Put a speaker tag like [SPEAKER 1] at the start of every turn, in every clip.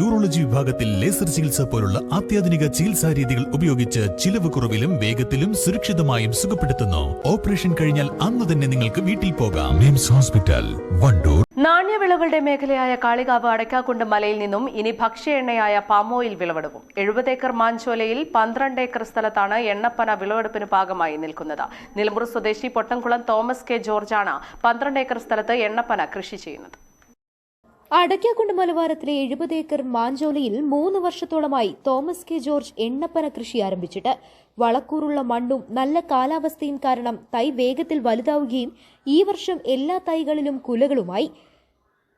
[SPEAKER 1] Urology വിഭാഗത്തിൽ laser ചികിത്സ പോലുള്ള അത്യാധുനിക ചികിത്സാ രീതികൾ ഉപയോഗിച്ച് ചിലവ് കുറവിലും വേഗത്തിലും സുരക്ഷിതമായും സുഖപ്പെടുത്തുന്നു. ഓപ്പറേഷൻ കഴിഞ്ഞാൽ അന്ന് തന്നെ നിങ്ങൾക്ക് വീട്ടിൽ പോകാം. മിംസ് ഹോസ്പിറ്റൽ വണ്ടൂർ.
[SPEAKER 2] നാണ്യവിളകളുടെ മേഖലയായ കാളികാവ് അടയ്ക്കാക്കുണ്ട് മലയിൽ നിന്നും ഇനി ഭക്ഷ്യ എണ്ണയായ പാമോയിൽ വിളവെടുക്കും. എഴുപത് ഏക്കർ മാഞ്ചോലയിൽ പന്ത്രണ്ട് ഏക്കർ സ്ഥലത്താണ് എണ്ണപ്പന വിളവെടുപ്പിന് ഭാഗമായി നിൽക്കുന്നത്. നിലമ്പൂർ സ്വദേശി പൊട്ടംകുളം തോമസ് കെ ജോർജാണ് പന്ത്രണ്ട് ഏക്കർ സ്ഥലത്ത് എണ്ണപ്പന കൃഷി ചെയ്യുന്നത്.
[SPEAKER 3] അടയ്ക്കാക്കുണ്ട് മലബാരത്തിലെ എഴുപത് ഏക്കർ മാഞ്ചോലയിൽ മൂന്ന് വർഷത്തോളമായി തോമസ് കെ ജോർജ് എണ്ണപ്പന കൃഷി ആരംഭിച്ചിട്ട്. വളക്കൂറുള്ള മണ്ണും നല്ല കാലാവസ്ഥയും കാരണം തൈ വേഗത്തിൽ വലുതാവുകയും ഈ വർഷം എല്ലാ തൈകളിലും കുലകളുമായി.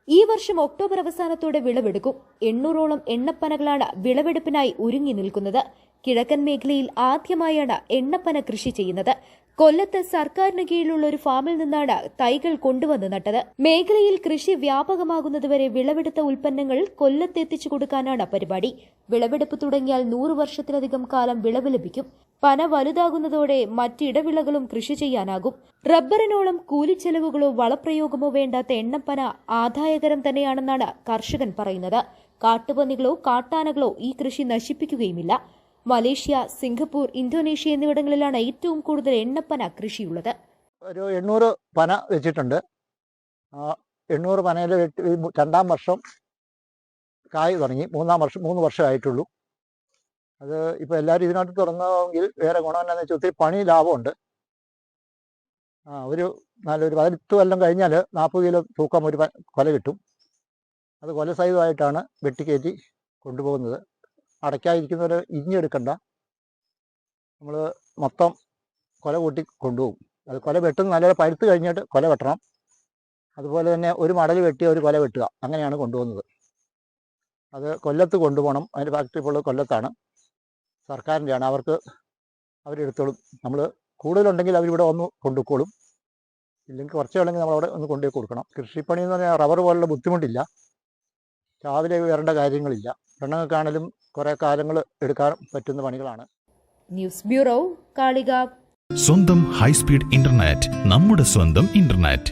[SPEAKER 3] ഈ വർഷം ഒക്ടോബർ അവസാനത്തോടെ വിളവെടുക്കും. എണ്ണൂറോളം എണ്ണപ്പനകളാണ് വിളവെടുപ്പിനായി ഒരുങ്ങി നിൽക്കുന്നത്. കിഴക്കൻ മേഖലയിൽ ആദ്യമായാണ് എണ്ണപ്പന കൃഷി ചെയ്യുന്നത്. കൊല്ലത്ത് സർക്കാരിന് കീഴിലുള്ള ഒരു ഫാമിൽ നിന്നാണ് തൈകൾ കൊണ്ടുവന്ന് നട്ടത്. മേഖലയിൽ കൃഷി വ്യാപകമാകുന്നതുവരെ വിളവെടുത്ത ഉൽപ്പന്നങ്ങൾ കൊല്ലത്ത് എത്തിച്ചു കൊടുക്കാനാണ് പരിപാടി. വിളവെടുപ്പ് തുടങ്ങിയാൽ നൂറ് വർഷത്തിലധികം കാലം വിളവ് ലഭിക്കും. പന വലുതാകുന്നതോടെ മറ്റിടവിളകളും കൃഷി ചെയ്യാനാകും. റബ്ബറിനോളം കൂലി കൂലിച്ചെലവുകളോ വളപ്രയോഗമോ വേണ്ടാത്ത എണ്ണപ്പന ആദായകരം തന്നെയാണെന്നാണ് കർഷകൻ പറയുന്നത്. കാട്ടുപന്നികളോ കാട്ടാനകളോ ഈ കൃഷി നശിപ്പിക്കുകയുമില്ല. മലേഷ്യ സിംഗപ്പൂർ ഇന്തോനേഷ്യ എന്നിവിടങ്ങളിലാണ് ഏറ്റവും കൂടുതൽ എണ്ണപ്പന കൃഷിയുള്ളത്.
[SPEAKER 4] ഒരു എണ്ണൂറ് പന വെച്ചിട്ടുണ്ട്. എണ്ണൂറ് പനയിൽ രണ്ടാം വർഷം കായ് തുടങ്ങി. മൂന്നാം വർഷം മൂന്ന് വർഷമായിട്ടുള്ളൂ അത് ഇപ്പോൾ എല്ലാവരും ഇതിനകത്ത് തുടങ്ങുമെങ്കിൽ വേറെ ഗുണം എന്നാന്ന് വെച്ചാൽ ഒത്തിരി പണി ലാഭമുണ്ട്. ആ ഒരു നല്ലൊരു പതിനെട്ട് കൊല്ലം കഴിഞ്ഞാൽ നാൽപ്പത് കിലോ തൂക്കം ഒരു കൊല കിട്ടും. അത് കൊല സൈതുമായിട്ടാണ് വെട്ടിക്കയറ്റി കൊണ്ടുപോകുന്നത്. അടയ്ക്കാതിരിക്കുന്നവർ ഇഞ്ഞെടുക്കണ്ട. നമ്മൾ മൊത്തം കൊല കൂട്ടി കൊണ്ടുപോകും. അത് കൊല വെട്ടുന്ന നല്ലപോലെ പഴുത്ത് കഴിഞ്ഞിട്ട് കൊല വെട്ടണം. അതുപോലെ തന്നെ ഒരു മടൽ വെട്ടി ഒരു കൊല വെട്ടുക. അങ്ങനെയാണ് കൊണ്ടുപോകുന്നത്. അത് കൊല്ലത്ത് കൊണ്ടുപോകണം. അതിന്റെ ഫാക്ടറി ഇപ്പോൾ കൊല്ലത്താണ്. സർക്കാരിന്റെയാണ്. അവർക്ക് അവരെടുത്തോളും നമ്മൾ കൂടുതലുണ്ടെങ്കിൽ അവരിവിടെ ഒന്ന് കൊണ്ടുപോയിക്കോളും ഇല്ലെങ്കിൽ കുറച്ചേ ഉള്ളെങ്കിൽ നമ്മളവിടെ ഒന്ന് കൊണ്ടുപോയി കൊടുക്കണം. കൃഷിപ്പണി എന്ന് പറഞ്ഞാൽ റബ്ബർ പോലുള്ള ബുദ്ധിമുട്ടില്ല. രാവിലെ വരേണ്ട കാര്യങ്ങളില്ല. പെണ്ണുങ്ങൾക്കാണെങ്കിലും കുറേ കാലങ്ങൾ എടുക്കാൻ പറ്റുന്ന പണികളാണ്.
[SPEAKER 3] ന്യൂസ് ബ്യൂറോ കാളിക
[SPEAKER 1] സ്വന്തം ഹൈസ്പീഡ് ഇന്റർനെറ്റ് നമ്മുടെ സ്വന്തം ഇന്റർനെറ്റ്.